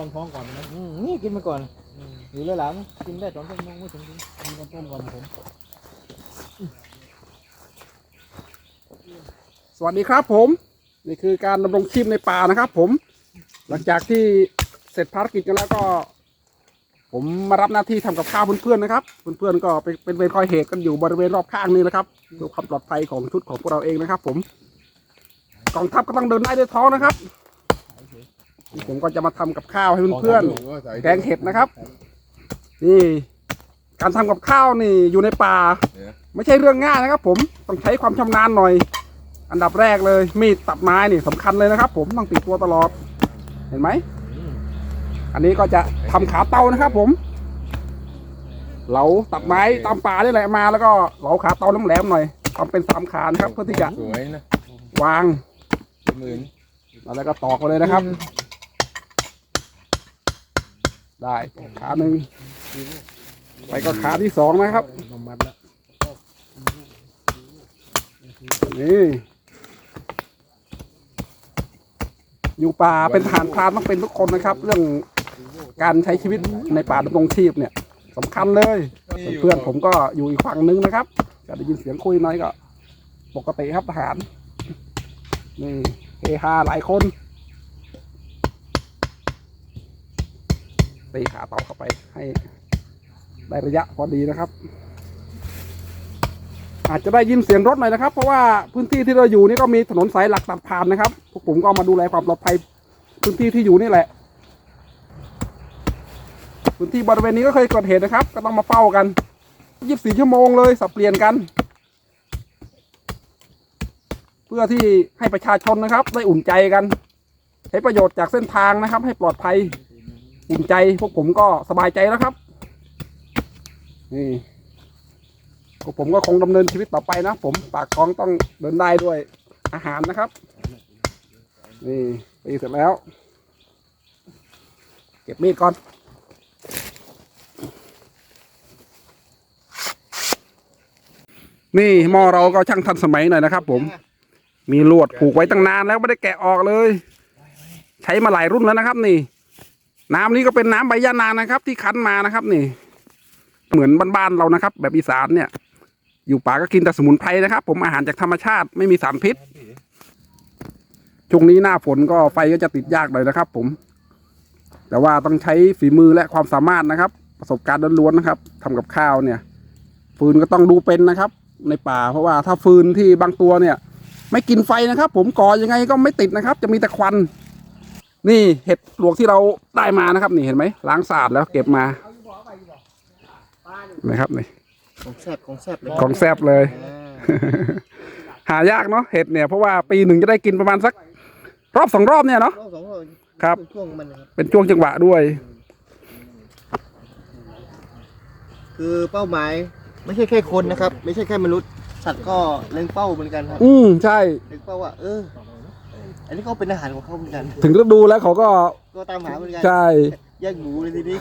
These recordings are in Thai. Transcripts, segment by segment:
ลองท้องก่อนนะอืมนี่กินมาก่อนอืมอยู่เลยหลังกินได้สองชั่วโมงไม่ถึงมีน้ำต้มก่อนผม สวัสดีครับผม นี่คือการดำรงชีพในป่านะครับ ผม หลังจากที่เสร็จภารกิจกันแล้วก็ ผมมารับหน้าที่ทำกับข้าวเพื่อนๆนะครับเพื่อนๆก็เป็นเป็นเวรคอยเหตุกันอยู่บริเวณรอบข้างนี้นะครับเพื่อความปลอดภัยของชุดของพวกเราเองนะครับ ผมกองทัพก็ต้องเดินได้ด้วยท้องนะครับ นี่ผมก็จะมาทำกับข้าวให้เพื่อนๆแกงเห็ดนะครับ นี่ การทำกับข้าวนี่อยู่ในป่า ไม่ใช่เรื่องง่ายนะครับ ผมต้องใช้ความชำนาญหน่อย อันดับแรกเลย มีดตัดไม้นี่สำคัญเลยนะครับ ผมต้องติดตัวตลอด เห็นไหม อันนี้ก็จะทำขาเตานะครับ ผม เหลาตัดไม้ตามป่านี่แหละมาแล้วก็เหลาขาเตาแหลมๆหน่อยทำเป็นสามขานะครับ เพื่อที่จะสวยนะวางหมื่นแล้วก็ตอกไปเลยนะครับ ได้ขาหนึ่งไปก็ขาที่สองนะครับนี่อยู่ป่าเป็นทหารพรานต้องเป็นทุกคนนะครับ เรื่องการใช้ชีวิตในป่าดำรงชีพเนี่ยสำคัญเลย เพื่อนผมก็อยู่อีกฝั่งนึงนะครับก็ได้ยินเสียงคุยน้อยก็ ปกติครับทหารนี่เฮฮาหลายคน ตีขาเต่อเข้าไปให้ได้ระยะพอดีนะครับ อาจจะได้ยินเสียงรถหน่อยนะครับ เพราะว่าพื้นที่ที่เราอยู่นี่ก็มีถนนสายหลักตัดผ่านนะครับพวกผมก็มาดูแลความปลอดภัยพื้นที่ที่อยู่นี่แหละพื้นที่บริเวณนี้ก็เคยเกิดเหตุนะครับ ก็ต้องมาเฝ้ากัน 24 ชั่วโมงเลยสับเปลี่ยนกัน เพื่อที่ให้ประชาชนนะครับ ได้อุ่นใจกัน ใช้ประโยชน์จากเส้นทางนะครับ ให้ปลอดภัย อุ่นใจพวกผมก็สบายใจแล้วครับ นี่พวกผมก็คงดำเนินชีวิตต่อไปนะผมปากท้องต้องเดินได้ด้วยอาหารนะครับ นี่ตีเสร็จแล้ว เก็บมีดก่อนนี่หม้อเราก็ช่างทันสมัยหน่อยนะครับ ผม มีลวดผูกไว้ตั้งนานแล้วไม่ได้แกะออกเลย ใช้มาหลายรุ่นแล้วนะครับ นี่ น้ำนี้ก็เป็นน้ำใบยะนางนะครับ ที่คั้นมานะครับ นี่ เหมือนบ้านๆเรานะครับ แบบอีสานเนี่ย อยู่ป่าก็กินแต่สมุนไพรนะครับ ผมอาหารจากธรรมชาติไม่มีสารพิษช่วงนี้หน้าฝนก็ไฟก็จะติดยากหน่อยนะครับ ผม แต่ว่าต้องใช้ฝีมือและความสามารถนะครับ ประสบการณ์ล้วนๆนะครับทำกับข้าวเนี่ย ฟืนก็ต้องดูเป็นนะครับ ในป่า เพราะว่าถ้าฟืนที่บางตัวเนี่ย ไม่กินไฟนะครับ ผมก่อยังไงก็ไม่ติดนะครับ จะมีแต่ควัน นี่เห็ดปลวกที่เราได้มานะครับ นี่เห็นไหมล้างสะอาดแล้วเก็บมานะครับนี่ของแซ่บของแซ่บเลยของแซบเลย หายากเนาะเห็ดเนี่ยเพราะว่าปีหนึ่งจะได้กินประมาณสัก รอบสองรอบเนี่ยเนาะรอบสองรอบครับช่วงมันนะครับเป็นช่วงจังหวะด้วย คือเป้าหมายไม่ใช่แค่คนนะครับ ไม่ใช่แค่มนุษย์สัตว์ก็เล็งเป้าเหมือนกันครับ อืมใช่เล็งเป้าว่าเออ อันนี้เขาเป็นอาหารของเขาเหมือนกันถึงฤดูแล้วเขาก็ก็ตามหาเหมือนกันใช่แยกหมูเลยทีนี้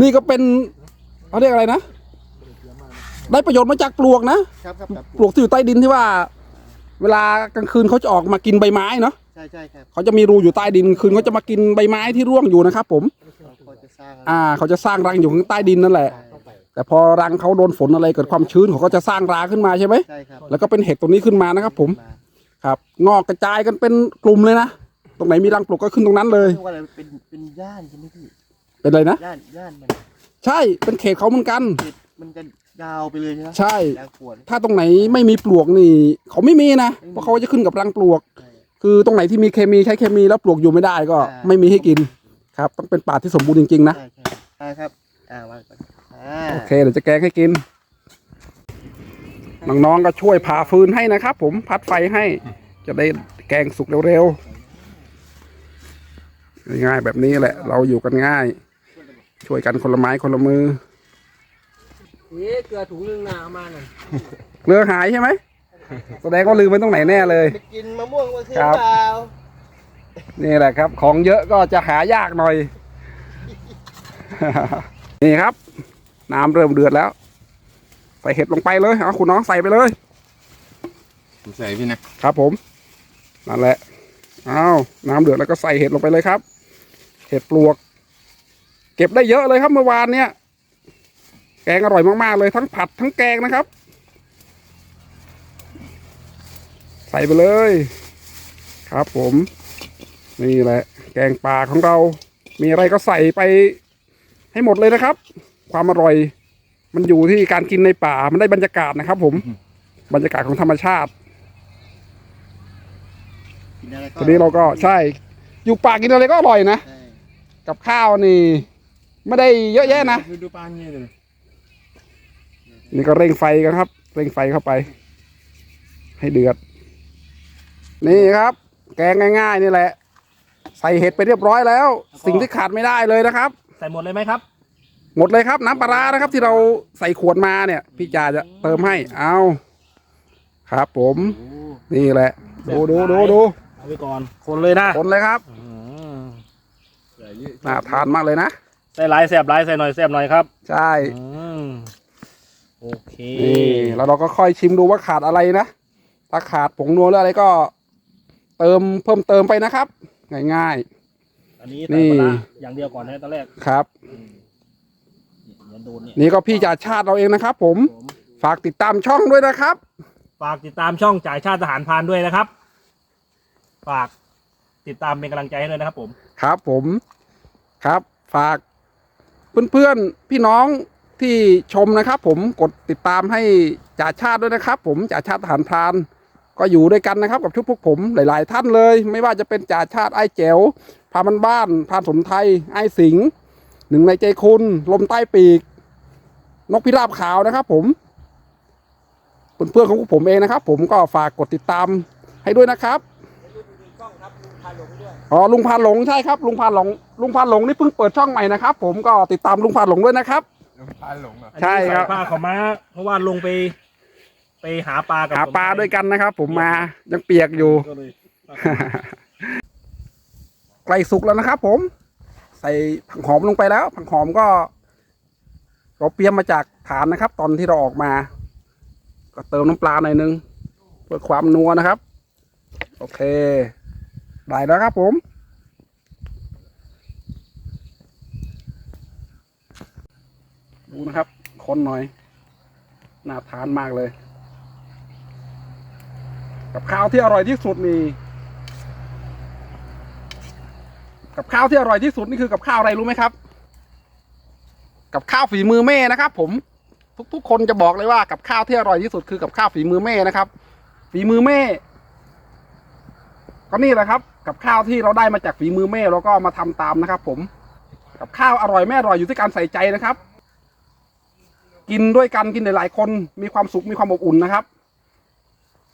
นี่ก็เป็นเขาเรียกอะไรนะ ได้ประโยชน์มาจากปลวกนะครับครับครับปลวกที่อยู่ใต้ดินที่ว่า เวลากลางคืนเขาจะออกมากินใบไม้เนาะใช่ใช่ครับเขาจะมีรูอยู่ใต้ดินคืนเขาจะมากินใบไม้ที่ร่วงอยู่นะครับผม เขาจะสร้างอ่า เขาจะสร้างรังอยู่ข้างใต้ดินนั่นแหละ แต่พอรังเขาโดนฝนอะไรเกิดความชื้นเขาก็จะสร้างราขึ้นมาใช่ไหมใช่ครับแล้วก็เป็นเห็ดตรงนี้ขึ้นมานะครับผม ครับ งอกกระจายกันเป็นกลุ่มเลยนะ ตรงไหนมีรังปลวกก็ขึ้นตรงนั้นเลย เรียกว่าอะไรเป็นเป็นย่านใช่ไหมพี่เป็นอะไรนะ ย่านย่านมันใช่ เป็นเขตเขาเหมือนกัน เขตมันจะยาวไปเลยใช่ไหมใช่ ยาวขวดถ้าตรงไหนไม่มีปลวกนี่ เขาไม่มีนะ เพราะเขาจะขึ้นกับรังปลวก ใช่ คือตรงไหนที่มีเคมีใช้เคมีแล้วปลวกอยู่ไม่ได้ก็อ่า ไม่มีให้กินครับ ต้องเป็นป่าที่สมบูรณ์จริงๆนะ ใช่ใช่ใช่ครับอ่าวางก่อนอ่า โอเคเดี๋ยวจะแกงให้กิน น้องๆก็ช่วยผ่าฟืนให้นะครับผมพัดไฟให้ จะได้แกงสุกเร็วๆง่ายๆแบบนี้แหละ เราอยู่กันง่าย ช่วยกันคนละไม้คนละมือเอ๊ะเกลือถุงนึงนะเอามาหน่อยเรือหายใช่ไหมแสดงว่าลืมไว้ตรงไหนแน่เลย ไปกินมะม่วงมาคืนครับเปล่านี่แหละครับ ของเยอะก็จะหายากหน่อย นี่ครับ น้ำเริ่มเดือดแล้ว ใส่เห็ดลงไปเลยเอาคุณน้องใส่ไปเลย ผมใส่พี่นะครับผมนั่นแหละอ้าวน้ำเดือดแล้วก็ใส่เห็ดลงไปเลยครับ เห็ดปลวก เก็บได้เยอะเลยครับเมื่อวานเนี่ย แกงอร่อยมากๆเลยทั้งผัดทั้งแกงนะครับ ใส่ไปเลย ครับผม นี่แหละ แกงป่าของเรา มีอะไรก็ใส่ไปให้หมดเลยนะครับ ความอร่อย มันอยู่ที่การกินในป่า มันได้บรรยากาศนะครับ ผม บรรยากาศของธรรมชาติกินอะไรก็ทีนี้เราก็ใช่ อยู่ป่ากินอะไรก็อร่อยนะ ใช่กับข้าวนี่ ไม่ได้เยอะแยะนะ ดูดูปลาเงี้ยเลยนี่ก็เร่งไฟกันครับ เร่งไฟเข้าไป ให้เดือด นี่ครับ แกงง่าย ๆ นี่แหละ ใส่เห็ดไปเรียบร้อยแล้ว สิ่งที่ขาดไม่ได้เลยนะครับ ใส่หมดเลยไหมครับ หมดเลยครับน้ำปลาร้านะครับ ที่เราใส่ขวดมาเนี่ย พี่จ่าจะเติมให้เอาครับ ผมนี่แหละ ดูดูดูดูเอาไว้ก่อน คนเลยนะคนเลยครับอืมใส่เยอะน่าทานมากเลยนะใส่หลายแสบหลายใส่หน่อยแสบหน่อยครับ ใช่อืมโอเคนี่แล้วเราก็ค่อยชิมดูว่าขาดอะไรนะถ้าขาดผงนัวหรืออะไรก็ เติมเพิ่มเติมไปนะครับ ง่ายอันนี้นี่ใส่ปลาร้าอย่างเดียวก่อนนะตอนแรกๆครับ อย่าโดนเนี่ยนี่ก็พี่จ่าชาติเราเองนะครับผมผมฝากติดตามช่องด้วยนะครับ ฝากติดตามช่องจ่ายชาติทหารพรานด้วยนะครับ ฝากติดตามเป็นกำลังใจให้ด้วยนะครับ ผม ครับ ผมครับ ฝากเพื่อนๆพี่น้องที่ชมนะครับ ผมกดติดตามให้จ่าชาติด้วยนะครับ ผมจ่าชาติทหารพรานก็อยู่ด้วยกันนะครับ กับชุดพวกผมหลาย ๆ ท่านเลย ไม่ว่าจะเป็นจ่าชาติไอ้แจ๋วพามันบ้านพานสมไทยไอ้สิงห์หนึ่งในใจคุณลมใต้ปีก นกพิราบขาวนะครับ ผมเพื่อนๆของพวกผมเองนะครับ ผมก็ฝากกดติดตามให้ด้วยนะครับอ๋อลุงพานหลงใช่ครับ ลุงพานหลงลุงพานหลงนี่เพิ่งเปิดช่องใหม่นะครับ ผมก็ติดตามลุงพานหลงด้วยนะครับปลาหลงอะใช่ครับอันนี้ใส่ผ้าขาวม้าเพราะว่าลงไป ไปหาปลากับหาปลาด้วยกันนะครับ ผมมายังเปียกอยู่ ก็เลยใกล้สุกแล้วนะครับ ผม ใส่ผักหอมลงไปแล้วผักหอมก็ เราเตรียมมาจากฐานนะครับ ตอนที่เราออกมา ก็เติมน้ำปลาหน่อยนึงเพื่อความนัวนะครับ โอเค ได้แล้วครับผมดูนะครับคนหน่อยน่าทานมากเลย กับข้าวที่อร่อยที่สุดนี่กับข้าวที่อร่อยที่สุดนี่คือกับข้าวอะไรรู้ไหมครับ กับข้าวฝีมือแม่นะครับ ผมทุกๆ คนจะบอกเลยว่ากับข้าวที่อร่อยที่สุดคือกับข้าวฝีมือแม่นะครับ ฝีมือแม่ ก็นี่แหละครับ กับข้าวที่เราได้มาจากฝีมือแม่เราก็มาทำตามนะครับ ผม กับข้าวอร่อยแม่อร่อยอยู่ที่การใส่ใจนะครับ กินด้วยกันกินหลายๆคนมีความสุขมีความอบอุ่นนะครับ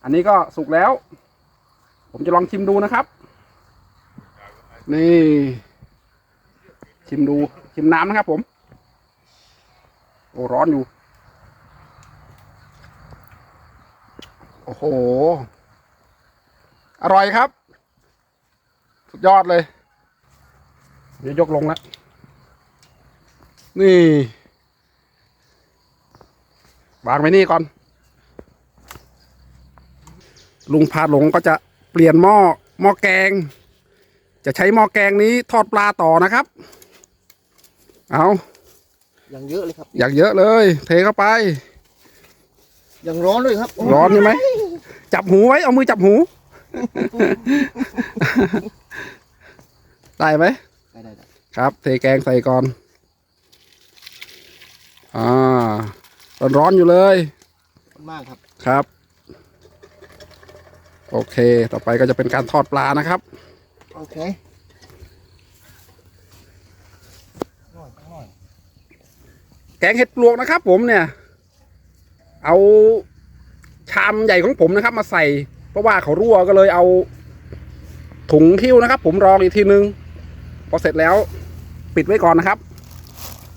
อันนี้ก็สุกแล้ว ผมจะลองชิมดูนะครับ นี่ ชิมดูชิมน้ำนะครับผม โอ้ร้อนอยู่ โอ้โห อร่อยครับ สุดยอดเลย เดี๋ยวยกลงแล้ว นี่ วางไว้นี่ก่อน ลุงพาหลงก็จะเปลี่ยนหม้อหม้อแกง จะใช้หม้อแกงนี้ทอดปลาต่อนะครับ เอา อย่างเยอะเลยครับ อยากเยอะเลย เทเข้าไป อย่างร้อนด้วยครับโยร้อนใช่ไหม จับหูไว้ เอามือจับหู ได้ไหมได้ได้ได้ครับ เทแกงใส่ก่อน อ่าร้อนๆอยู่เลยขอบคุณมากครับ ครับ โอเค ต่อไปก็จะเป็นการทอดปลานะครับ โอเค แก งเห็ดปลวกนะครับ ผมเนี่ย เอาชามใหญ่ของผมนะครับ มาใส่ เพราะว่าเขารั่วก็เลยเอาถุงคิ้วนะครับ ผมรองอีกทีนึงพอเสร็จแล้วปิดไว้ก่อนนะครับ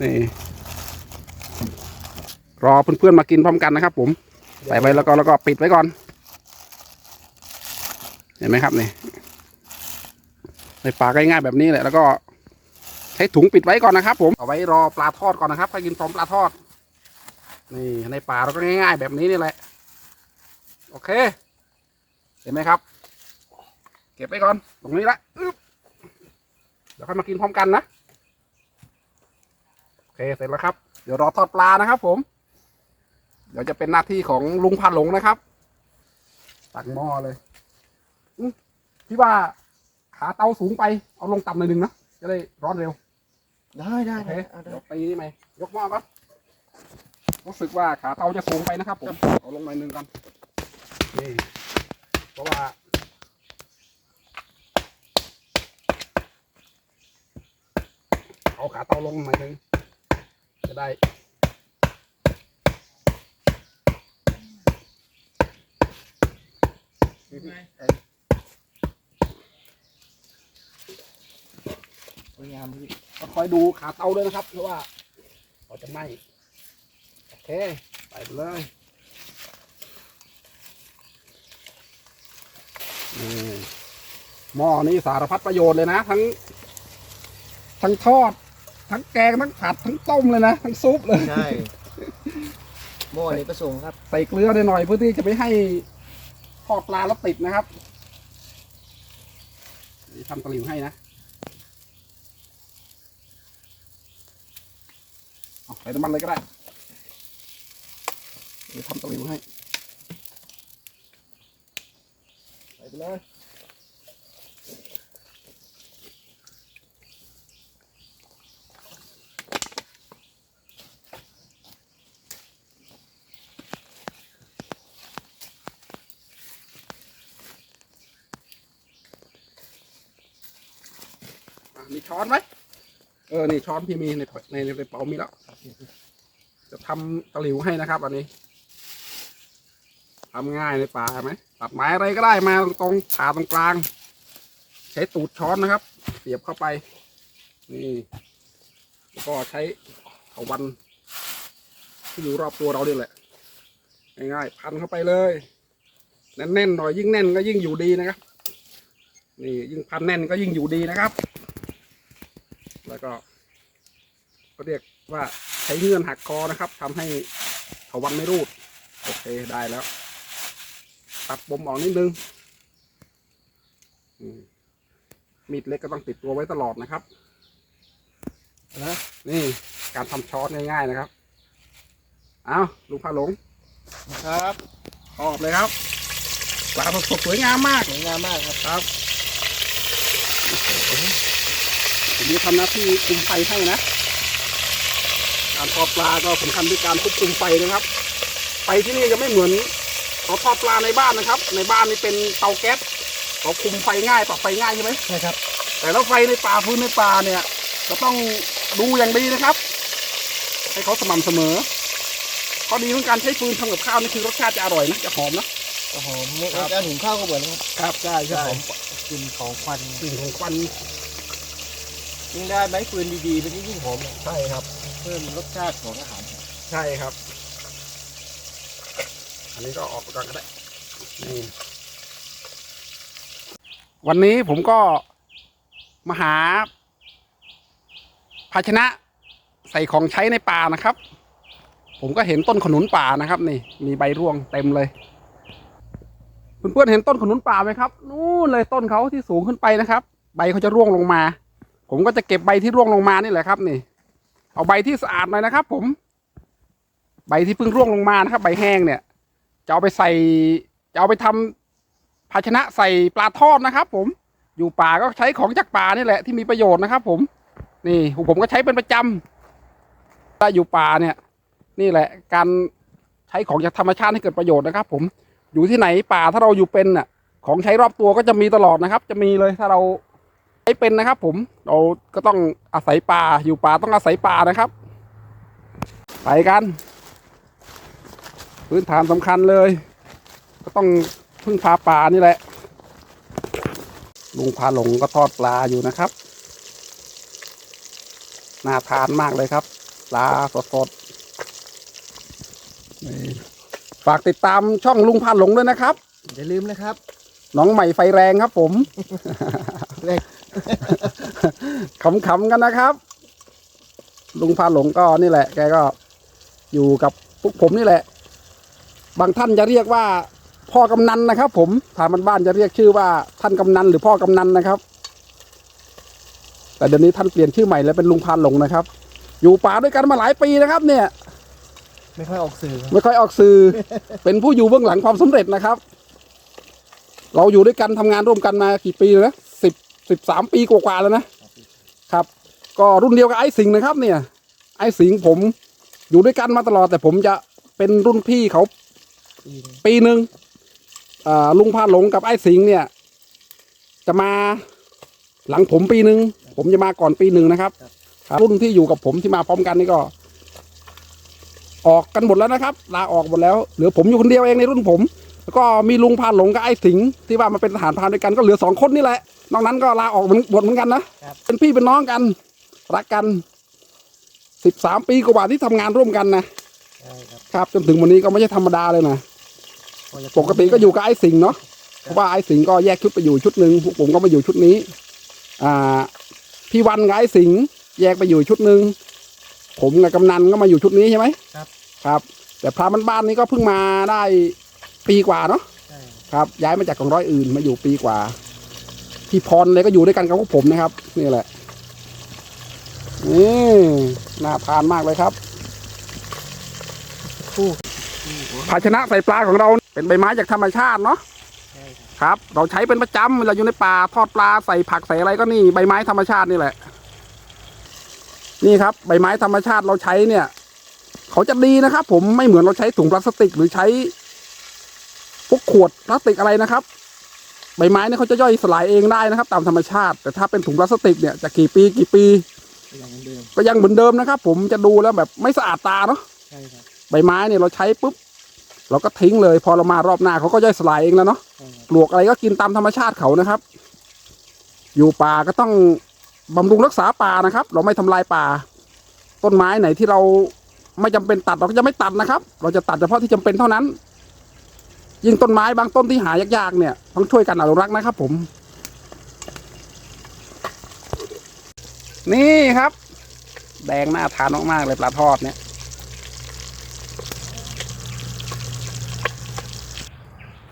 นี่รอเพื่อนๆมากินพร้อมกันนะครับ ผมใส่ไว้แล้วก็แล้วก็ปิดไว้ก่อน เห็นไหมครับนี่ในปลาง่ายๆแบบนี้แหละแล้วก็ ใช้ถุงปิดไว้ก่อนนะครับ ผมเอาไว้รอปลาทอดก่อนนะครับถ้ากินพร้อมปลาทอด นี่ในป่าเราก็ง่าย ๆ แบบนี้นี่แหละ โอเค เห็นไหมครับ เก็บไว้ก่อนตรงนี้ละเดี๋ยวค่อยมากินพร้อมกันนะโอเคเสร็จแล้วครับ เดี๋ยวรอทอดปลานะครับ ผม เดี๋ยวจะเป็นหน้าที่ของลุงพันหลงนะครับตักหม้อเลยพี่ว่าขาเตาสูงไปเอาลงต่ำหน่อยหนึ่งนะจะได้ร้อนเร็ว ได้ได้โอเคได้เอาได้ เดี๋ยวตีนี่ไหมยกหม้อก่อนรู้สึกว่าขาเตาจะสูงไปนะครับผมเอาลงหน่อยหนึ่งกันนี่เพราะว่าเอาขาเตาลงหน่อยหนึ่งจะได้ สวยงามพี่ ก็คอยดูขาเตาด้วยนะครับ เพราะว่าเราจะไหม้โอเคใส่ไปเลยนี่หม้อนี้สารพัดประโยชน์เลยนะ ทั้ง ทั้งทอด ทั้งแกงทั้งผัดทั้งต้มเลยนะ ทั้งซุปเลยใช่หม้อนี้ประสงค์ครับใส่เกลือหน่อยๆเพื่อที่จะไม่ให้ทอดปลาแล้วติดนะครับนี่ทำตะหลิวให้นะเอาใส่ น้ำมันเลยก็ได้เดี๋ยวทำตะหลิวให้ไปเลยมีช้อนไหม เออ นี่ช้อนพี่มีในในในในเป๋ามีแล้ว จะทำตะหลิวให้นะครับ อันนี้ทำง่ายในป่าไหมตัดไม้อะไรก็ได้มาตรงผ่าตรงกลาง ใช้ตูดช้อนนะครับ เสียบเข้าไป นี่แล้วก็ใช้เถาวันที่อยู่รอบตัวเราเนี่ยแหละง่ายๆพันเข้าไปเลยแน่นๆหน่อยยิ่งแน่นก็ยิ่งอยู่ดีนะครับ นี่ยิ่งพันแน่นก็ยิ่งอยู่ดีนะครับ แล้วก็ก็เรียกว่า ใช้เงื่อนหักคอนะครับทำให้เถาวันไม่รูด โอเคได้แล้ว ตัดปมออกนิดนึงอืมมีดเล็กก็ต้องติดตัวไว้ตลอดนะครับนะนี่การทำช้อนง่ายๆนะครับ เอาลุงพาหลงครับออกเลยครับปลาสดๆสวยงามมากสวยงามมากครับครับผมจะทำหน้าที่คุมไฟให้นะ การทอดปลาก็สำคัญด้วยการควบคุมไฟนะครับ ไฟที่นี่จะไม่เหมือนเราทอดปลาในบ้านนะครับ ในบ้านนี่เป็นเตาแก๊สเขาคุมไฟง่ายปรับไฟง่ายใช่ไหมใช่ครับ แต่ถ้าไฟในป่าพื้นในป่าเนี่ยจะต้องดูอย่างดีนะครับ ให้เขาสม่ำเสมอข้อดีของการใช้ฟืนทำกับข้าวนี่คือรสชาติจะอร่อยนะจะหอมนะโอ้โหการหุงข้าวก็เหมือนกันครับใช่จะใช่หอมกลิ่นของควันกลิ่นของควันยิ่งได้ไม้ฟืนดีๆมันยิ่งหอมใช่ครับเพิ่มรสชาติของอาหารใช่ครับ อันนี้ก็ออกก่อนก็ได้นี่วันนี้ผมก็มาหา ภาชนะใส่ของใช้ในป่านะครับ ผมก็เห็นต้นขนุนป่านะครับ นี่ มีใบร่วงเต็มเลยเพื่อนๆเห็นต้นขนุนป่าไหมครับนู่นเลยต้นเขาที่สูงขึ้นไปนะครับ ใบเขาจะร่วงลงมา ผมก็จะเก็บใบที่ร่วงลงมานี่แหละครับ นี่ เอาใบที่สะอาดหน่อยนะครับ ผม ใบที่เพิ่งร่วงลงมานะครับ ใบแห้งเนี่ย จะเอาไปใส่ จะเอาไปทำภาชนะใส่ปลาทอดนะครับ ผม อยู่ป่าก็ใช้ของจากป่านี่แหละที่มีประโยชน์นะครับ ผม นี่ผมก็ใช้เป็นประจำถ้าอยู่ป่าเนี่ย นี่แหละ การใช้ของจากธรรมชาติให้เกิดประโยชน์นะครับ ผม อยู่ที่ไหนป่าถ้าเราอยู่เป็นน่ะ ของใช้รอบตัวก็จะมีตลอดนะครับ จะมีเลยถ้าเรา เป็นนะครับผมเราก็ต้องอาศัยป่าอยู่ป่าต้องอาศัยป่านะครับ ไปกัน พื้นฐานสำคัญเลย ก็ต้องพึ่งพาป่านี่แหละลุงพาหลงก็ทอดปลาอยู่นะครับ น่าทานมากเลยครับ ปลาสดๆนี่ฝากติดตามช่องลุงพาหลงด้วยนะครับ อย่าลืมนะครับ น้องใหม่ไฟแรงครับผม เลข ขำๆกันนะครับ ลุงพาหลงก็นี่แหละ แกก็อยู่กับพวกผมนี่แหละ บางท่านจะเรียกว่า พ่อกำนันนะครับ ผมถ้ามันบ้านจะเรียกชื่อว่าท่านกำนันหรือพ่อกำนันนะครับ แต่เดี๋ยวนี้ท่านเปลี่ยนชื่อใหม่แล้วเป็นลุงพานหลงนะครับ อยู่ป่าด้วยกันมาหลายปีนะครับ เนี่ย ไม่ค่อยออกสื่อครับไม่ค่อยออกสื่อ เป็นผู้อยู่เบื้องหลังความสำเร็จนะครับ เราอยู่ด้วยกันทำงานร่วมกันมากี่ปีแล้วนะ สิบสิบสามปีกว่าๆแล้วนะครับ ก็รุ่นเดียวกับไอ้สิงห์นะครับ เนี่ย ไอ้สิงห์ผมอยู่ด้วยกันมาตลอด แต่ผมจะเป็นรุ่นพี่เขาปีหนึงปีหนึ่งอ่าลุงพาหลงกับไอ้สิงห์เนี่ย จะมาหลังผมปีหนึ่งผมจะมาก่อนปีหนึ่งนะครับครับ รุ่นที่อยู่กับผมที่มาพร้อมกันนี่ก็ ออกกันหมดแล้วนะครับ ลาออกหมดแล้วเหลือผมอยู่คนเดียวเองในรุ่นผม แล้วก็มีลุงพาหลงกับไอ้สิงห์ที่ว่ามาเป็นทหารพรานด้วยกันก็เหลือสองคนนี่แหละ นอกนั้นก็ลาออกหมดหมดเหมือนกันนะเป็นพี่เป็นน้องกันรักกันสิบสามปีกว่าที่ทำงานร่วมกันนะใช่ครับครับ จนถึงวันนี้ก็ไม่ใช่ธรรมดาเลยนะปกติก็อยู่กับไอ้สิงห์เนาะเพราะว่าไอ้สิงห์ก็แยกชุดไปอยู่ชุดหนึ่งพวกผมก็มาอยู่ชุดนี้ อ่า พี่วันกับไอ้สิงห์แยกไปอยู่ชุดหนึ่งผมกับกำนันก็มาอยู่ชุดนี้ใช่ไหมครับ ครับ แต่พระมันบ้านนี้ก็เพิ่งมาได้ปีกว่าเนาะใช่ครับ ย้ายมาจากกองร้อยอื่นมาอยู่ปีกว่า พี่พรเลยก็อยู่ด้วยกันกับพวกผมนะครับ นี่แหละนี่น่าทานมากเลยครับคู่ภาชนะใส่ปลาของเราเป็นใบไม้จากธรรมชาติเนาะใช่ครับครับ เราใช้เป็นประจำเวลาอยู่ในป่าทอดปลาใส่ผักใส่อะไรก็นี่ใบไม้ธรรมชาตินี่แหละ นี่ครับ ใบไม้ธรรมชาติเราใช้เนี่ย เขาจะดีนะครับ ผมไม่เหมือนเราใช้ถุงพลาสติกหรือใช้พวกขวดพลาสติกอะไรนะครับ ใบไม้เนี่ยเขาจะย่อยสลายเองได้นะครับ ตามธรรมชาติ แต่ถ้าเป็นถุงพลาสติกเนี่ยจะกี่ปีกี่ปี อย่างเดิมก็ยังเหมือนเดิมนะครับผมจะดูแล้วแบบไม่สะอาดตาเนาะใช่ครับใบไม้เนี่ยเราใช้ปุ๊บเราก็ทิ้งเลย พอเรามารอบหน้าเขาก็ย่อยสลายเองแล้วเนาะใช่ครับปลวกอะไรก็กินตามธรรมชาติเขานะครับ อยู่ป่าก็ต้องบำรุงรักษาป่านะครับ เราไม่ทำลายป่า ต้นไม้ไหนที่เราไม่จำเป็นตัดเราก็จะไม่ตัดนะครับ เราจะตัดเฉพาะที่จำเป็นเท่านั้น ยิ่งต้นไม้บางต้นที่หายากๆเนี่ยต้องช่วยกันอนุรักษ์นะครับผม นี่ครับ แดงน่าทานมากๆเลยปลาทอดเนี่ย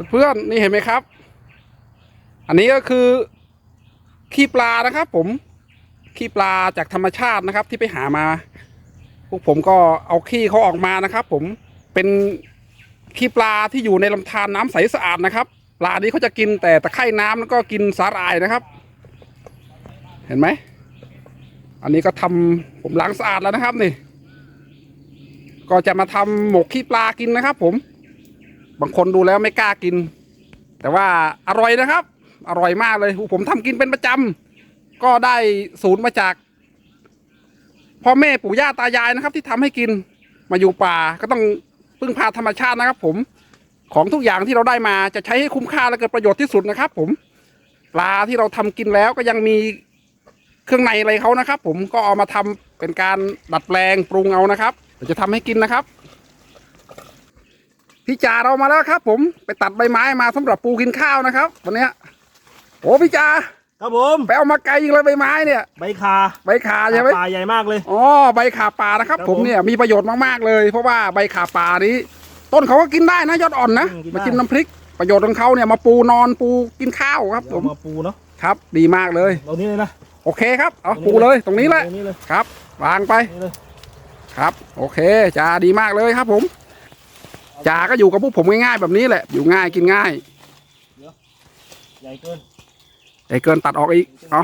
เพื่อนๆนี่เห็นไหมครับ อันนี้ก็คือ ขี้ปลานะครับผม ขี้ปลาจากธรรมชาตินะครับที่ไปหามา พวกผมก็เอาขี้เขาออกมานะครับผมเป็น ขี้ปลาที่อยู่ในลำธารน้ำใสสะอาดนะครับ ปลานี้เขาจะกินแต่ตะไคร่น้ำแล้วก็กินสาหร่ายนะครับ เห็นไหม อันนี้ก็ทำผมล้างสะอาดแล้วนะครับนี่ ก็จะมาทำหมกขี้ปลากินนะครับ ผม บางคนดูแล้วไม่กล้ากิน แต่ว่าอร่อยนะครับ อร่อยมากเลยผมทำกินเป็นประจำก็ได้สูตรมาจากพ่อแม่ปู่ย่าตายายนะครับ ที่ทำให้กินมาอยู่ป่าก็ต้อง พึ่งพาธรรมชาตินะครับ ผมของทุกอย่างที่เราได้มาจะใช้ให้คุ้มค่าและเกิดประโยชน์ที่สุดนะครับ ผมปลาที่เราทำกินแล้วก็ยังมีเครื่องในอะไรเขานะครับ ผมก็เอามาทำเป็นการดัดแปลงปรุงเอานะครับเดี๋ยวจะทำให้กินนะครับพี่จ่าเรามาแล้วครับ ผมไปตัดใบไม้มาสำหรับปูกินข้าวนะครับวันนี้โอ้พี่จ่า ครับผมไปเอามาไกลยิงเลยใบไม้เนี่ย ใบคาใบขาใช่ไหมปลาใหญ่มากเลยอ๋อใบขาป่านะครับครับผมผมเนี่ยมีประโยชน์มากๆเลย เพราะว่าใบขาป่านี้ ต้นเขาก็กินได้นะยอดอ่อนนะอืมกินได้มาจิ้มน้ำพริก ประโยชน์ของเขาเนี่ยมาปูนอนปูกินข้าวครับผเอามมาปูเนาะครับ ดีมากเลยตรงนี้เลยนะโอเคครับเอาปูเลยตรงนี้แหละตรงนี้เลยครับวางไปนี่เลยครับ โอเคจ่าดีมากเลยครับ ผมจ่าก็อยู่กับพวกผมง่ายๆแบบนี้แหละ อยู่ง่ายกินง่ายใหญ่เกิน ไอ้เกินตัดออกอีก เอา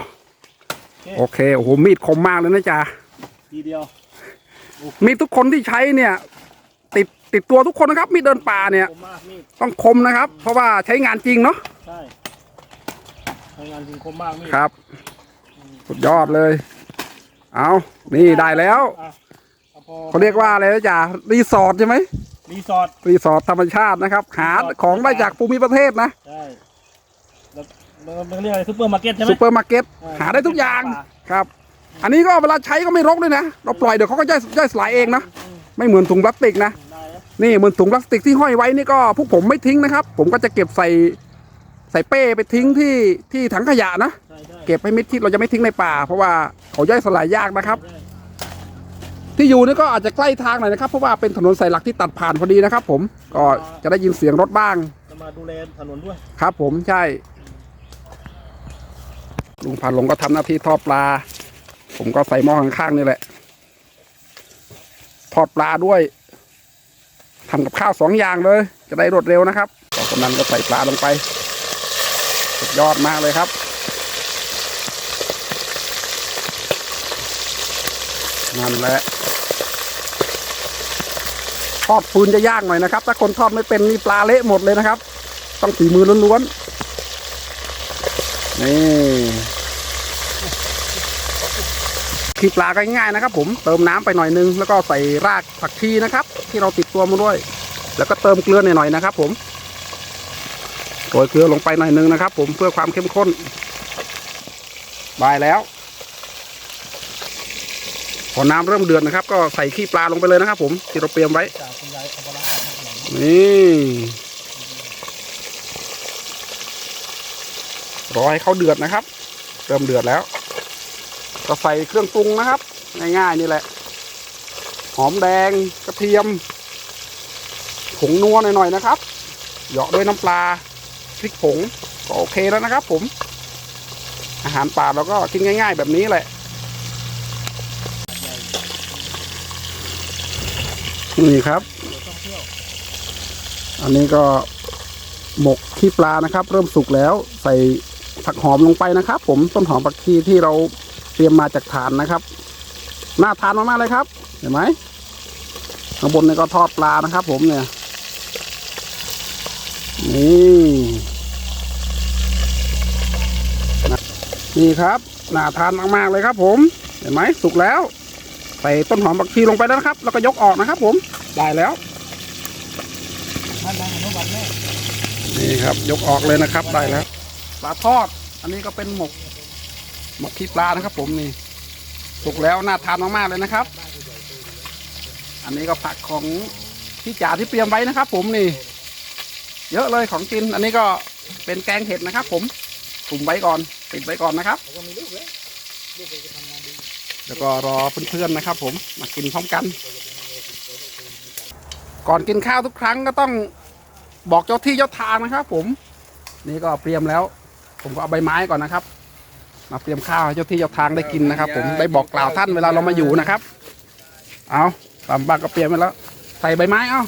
โอเคโอเค โอ้โห มีดคมมากเลยนะจ๊ะทีเดียว มีดทุกคนที่ใช้เนี่ย ติดติดตัวทุกคนนะครับ มีดเดินป่าเนี่ย คมมากมีดต้องคมนะครับ เพราะว่าใช้งานจริงเนาะ ใช่ทำงานจริงคมมากมีดครับ สุดยอดเลย เอานี่ได้แล้ว อะอพอเขาเรียกว่าอะไรนะจ๊ะรีสอร์ทใช่ไหม รีสอร์ทรีสอร์ทธรรมชาตินะครับ หาของได้จากภูมิประเทศนะ ใช่แล้วแล้ว มันเรียกอะไรซูเปอร์มาร์เก็ตใช่ไหม ซูเปอร์มาร์เก็ตอ่าหาได้ทุกอย่างครับ อันนี้ก็เวลาใช้ก็ไม่รกด้วยนะ เราปล่อยเดี๋ยวเขาก็ย่อยย่อยสลายเองนะไม่เหมือนถุงพลาสติกนะ ได้แล้วนี่เหมือนถุงพลาสติกที่ห้อยไว้นี่ก็พวกผมไม่ทิ้งนะครับ ผมก็จะเก็บใส่ใส่เป้ไปทิ้งที่ที่ถังขยะนะ ใช่ใช่เก็บให้มิดทิศเราจะไม่ทิ้งในป่า เพราะว่าเขาย่อยสลายยากนะครับ ใช่ที่อยู่นี่ก็อาจจะใกล้ทางหน่อยนะครับ เพราะว่าเป็นถนนสายหลักที่ตัดผ่านพอดีนะครับ ผมก็จะได้ยินเสียงรถบ้างจะมาดูแลถนนด้วยครับ ผมใช่ ลุงพันลงก็ทำหน้าที่ทอดปลา ผมก็ใส่หม้อข้างๆนี่แหละ ทอดปลาด้วยทำกับข้าวสองอย่างเลย จะได้รวดเร็วนะครับต่อจากนั้นก็ใส่ปลาลงไป สุดยอดมากเลยครับ นั่นแหละทอดฟืนจะยากหน่อยนะครับ ถ้าคนทอดไม่เป็นนี่ปลาเละหมดเลยนะครับ ต้องฝีมือล้วนๆ นี่ขีปลาก็ง่ายๆนะครับผมเติมน้ำไปหน่อยนึง แล้วก็ใส่รากผักชีนะครับ ที่เราติดตัวมาด้วย แล้วก็เติมเกลือหน่อยๆนะครับ ผมโรยเกลือลงไปหน่อยนึงนะครับ ผมเพื่อความเข้มข้นได้แล้ว พอน้ำเริ่มเดือดนะครับ ก็ใส่ขี้ปลาลงไปเลยนะครับ ผมที่เราเตรียมไว้นี่ รอให้เขาเดือดนะครับ เริ่มเดือดแล้ว ก็ใส่เครื่องปรุงนะครับ ง่ายๆนี่แหละ หอมแดงกระเทียมผงนัวหน่อยๆนะครับ เหยาะด้วยน้ำปลาพริกผงก็โอเคแล้วนะครับ ผม อาหารป่าเราก็กินง่าย ๆ แบบนี้แหละนี่ครับ อันนี้ก็หมกขี้ปลานะครับ เริ่มสุกแล้วใส่ ผักหอมลงไปนะครับ ผมต้นหอมผักชีที่เราเตรียมมาจากฐานนะครับน่าทานมากๆเลยครับ เห็นไหมข้างบนนี่ก็ทอดปลานะครับ ผมเนี่ยนี่นี่ครับน่าทานมากๆเลยครับ ผมเห็นไหมสุกแล้ว ใส่ต้นหอมผักชีลงไปแล้วนะครับ แล้วก็ยกออกนะครับ ผมได้แล้วนี่ครับ ยกออกเลยนะครับได้แล้ว ปลาทอด อันนี้ก็เป็นหมก หมกขี้ปลานะครับ ผมนี่สุกแล้วน่าทานมากๆเลยนะครับ อันนี้ก็ผักของพี่จ๋าที่เตรียมไว้นะครับ ผมนี่ เยอะเลยของกิน อันนี้ก็เป็นแกงเห็ดนะครับ ผมถุมไว้ก่อนปิดไว้ก่อนนะครับ แล้วก็รอเพื่อนๆนะครับ ผมมากินพร้อมกัน ก่อนกินข้าวทุกครั้งก็ต้องบอกเจ้าที่เจ้าทางนะครับ ผม นี่ก็เตรียมแล้ว ผมก็เอาใบไม้ก่อนนะครับ มาเตรียมข้าวให้เจ้าที่เจ้าทางได้กินนะครับ ผมได้บอกกล่าวท่านเวลาเรามาอยู่นะครับ เอาตามบ้านก็เตรียมไว้แล้ว ใส่ใบไม้เอา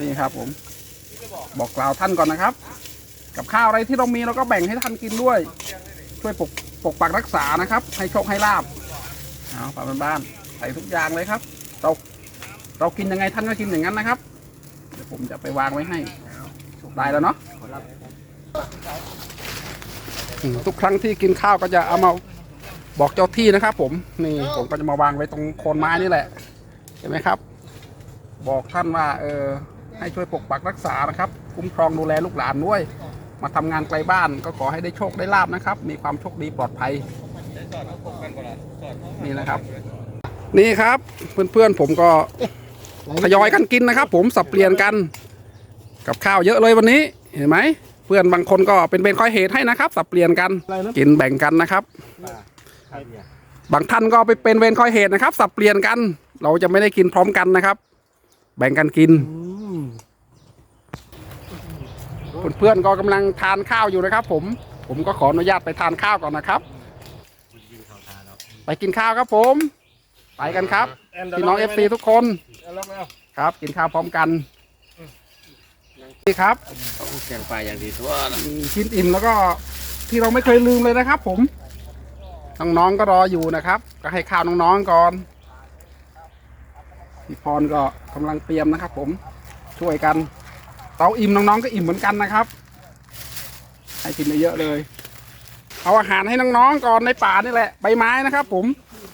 นี่ครับ ผม บอกกล่าวท่านก่อนนะครับ กับข้าวอะไรที่เรามีเราก็แบ่งให้ท่านกินด้วย ช่วยปกปกปักรักษานะครับ ให้โชคให้ลาบเอาฝากบ้านๆใส่ทุกอย่างเลยครับ เราเรากินยังไงท่านก็กินอย่างนั้นนะครับ เดี๋ยวผมจะไปวางไว้ให้ได้แล้วเนาะอืม ทุกครั้งที่กินข้าวก็จะเอามาบอกเจ้าที่นะครับ ผมนี่ผมก็จะมาวางไว้ตรงโคนไม้นี่แหละเห็นไหมครับ บอกท่านว่าเออให้ช่วยปกปักรักษานะครับ คุ้มครองดูแลลูกหลานด้วย มาทำงานไกลบ้านก็ขอให้ได้โชคได้ลาบนะครับ มีความโชคดีปลอดภัยนี่นะครับ นี่ครับเพื่อนๆผมก็ทยอยกันกินนะครับ ผมสับเปลี่ยนกัน กับข้าวเยอะเลยวันนี้เห็นไหม เพื่อนบางคนก็เป็นเบนคอยเหตุให้นะครับ สับเปลี่ยนกันกินแบ่งกันนะครับ บางท่านก็ไปเป็นเวรคอยเหตุนะครับ สับเปลี่ยนกัน เราจะไม่ได้กินพร้อมกันนะครับ แบ่งกันกินเพื่อนๆก็กำลังทานข้าวอยู่นะครับ ผม ผมก็ขออนุญาตไปทานข้าวก่อนนะครับ ไปกินข้าวครับผม ไปกันครับพี่น้องเอฟซีทุกคนครับ กินข้าวพร้อมกัน นี่ครับแกงปลาอย่างดีทั่วอืมกินอิ่มแล้วก็ที่เราไม่เคยลืมเลยนะครับ ผมน้องๆก็รออยู่นะครับ ก็ให้ข้าวน้องๆก่อนพี่พรก็กำลังเตรียมนะครับ ผมช่วยกันเตาอิ่มน้องๆก็อิ่มเหมือนกันนะครับ ให้กินเยอะๆเลย เอาอาหารให้น้องๆก่อนในป่านี่แหละใบไม้นะครับ ผม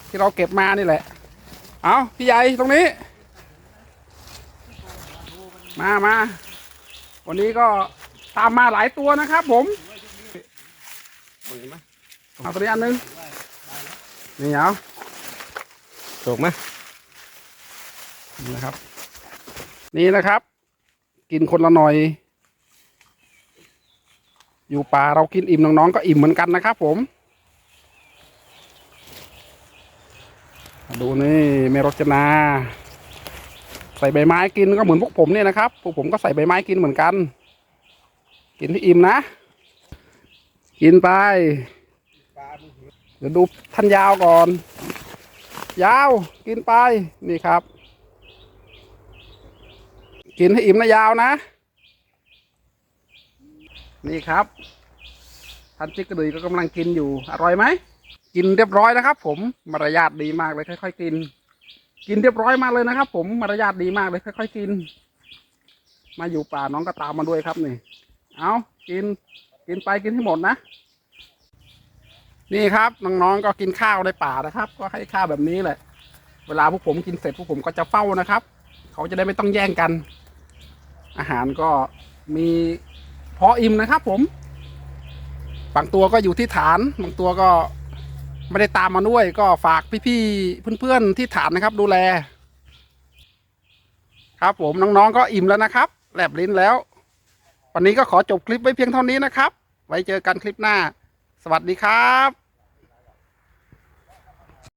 ที่เราเก็บมานี่แหละ เอาพี่ใหญ่ตรงนี้ มามา วันนี้ก็ตามมาหลายตัวนะครับผมเอาตัวนี้อันหนึงนี่เอาถูกไหมนี่นะครับ นี่นะครับ กินคนละหน่อย อยู่ป่าเรากินอิ่มน้องๆก็อิ่มเหมือนกันนะครับ ผม ดูนี่เมรจนา ใส่ใบไม้กินก็เหมือนพวกผมเนี่ยนะครับ พวกผมก็ใส่ใบไม้กินเหมือนกัน กินที่อิ่มนะ กินไป เดี๋ยวดูท่านยาวก่อน ยาวกินไปนี่ครับ กินให้อิ่มนะยาวนะ นี่ครับท่านจิกกระดุยก็กำลังกินอยู่อร่อยไหมกินเรียบร้อยนะครับ ผมมารยาทดีมากเลยค่อย ๆ กิน กินเรียบร้อยมากเลยนะครับ ผมมารยาทดีมากเลยค่อยๆกิน มาอยู่ป่าน้องก็ตามมาด้วยครับนี่ เอากินกินไปกินให้หมดนะ นี่ครับน้องๆก็กินข้าวในป่านะครับ ก็ให้ข้าวแบบนี้แหละ เวลาพวกผมกินเสร็จพวกผมก็จะเฝ้านะครับ เขาจะได้ไม่ต้องแย่งกัน อาหารก็มีพออิ่มนะครับ ผม บางตัวก็อยู่ที่ฐาน บางตัวก็ ไม่ได้ตามมาด้วยก็ฝากพี่ๆเพื่อนๆที่ฐานนะครับ ดูแล ครับผมน้องๆก็อิ่มแล้วนะครับแลบลิ้นแล้ว วันนี้ก็ขอจบคลิปไว้เพียงเท่านี้นะครับ ไว้เจอกันคลิปหน้า สวัสดีครับ